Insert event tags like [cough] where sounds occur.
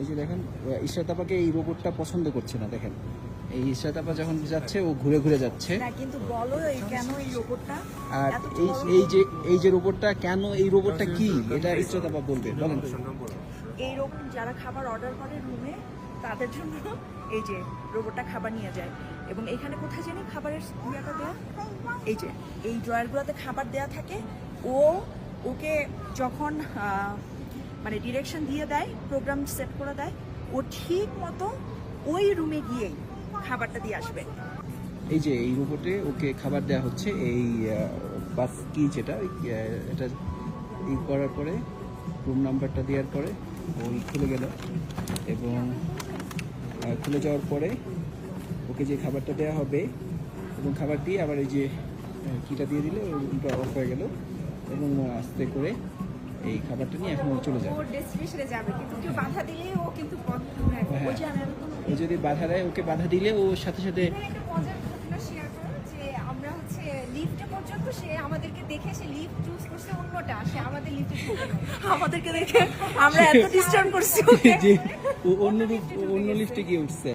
এই যে দেখেন ইশরাত আপাকে এই রোবটটা পছন্দ করছে না দেখেন। এই ইশরাত আপা যখন যাচ্ছে ও ঘুরে ঘুরে যাচ্ছে। না কিন্তু বলো এই কেন এই রোবটটা আর এই এই যে এই যে রোবটটা কেন এই রোবটটা কি? এটা ইশরাত আপা বলবে বলেন। এইরকম যারা খাবার অর্ডার করে রুমে তাদের জন্য এই যে রোবটটা খাবার নিয়ে যায়। এবং এখানে কোথায় জানি খাবারের ইয়েটা দেয়া? এই যে এই ড্রয়ারগুলোতে খাবার দেয়া থাকে। ও ওকে যখন মানে ডিরেকশন দিয়ে দেয় প্রোগ্রাম সেট করে দেয়, ও ঠিক মতো ওই রুমে গিয়েই খাবারটা দিয়ে আসবে। এই যে এই রোবটে ওকে খাবার দেওয়া হচ্ছে, এই বাস কি যেটা এটা ই করার পরে রুম নাম্বারটা দেওয়ার পরে, ওই খুলে গেল এবং খুলে যাওয়ার পরে ওকে যে খাবারটা দেওয়া হবে এবং খাবার দিয়ে আবার এই যে কিটা দিয়ে দিলে রুমটা অফ হয়ে গেল এবং আস্তে করে এই খাবারটা নিয়ে এখন চলে যাবে। কিন্তু কেউ দিলে ও কিন্তু হ্যাঁ। যদি বাধা দেয় ওকে বাধা দিলে ও সাথে সাথে পর্যন্ত সে আমাদেরকে দেখে সে অন্যটা আমাদের লিফটে [laughs] আমাদেরকে দেখে আমরা এত করছি [laughs] ওকে। যে অন্য অন্য লিফটে গিয়ে উঠছে।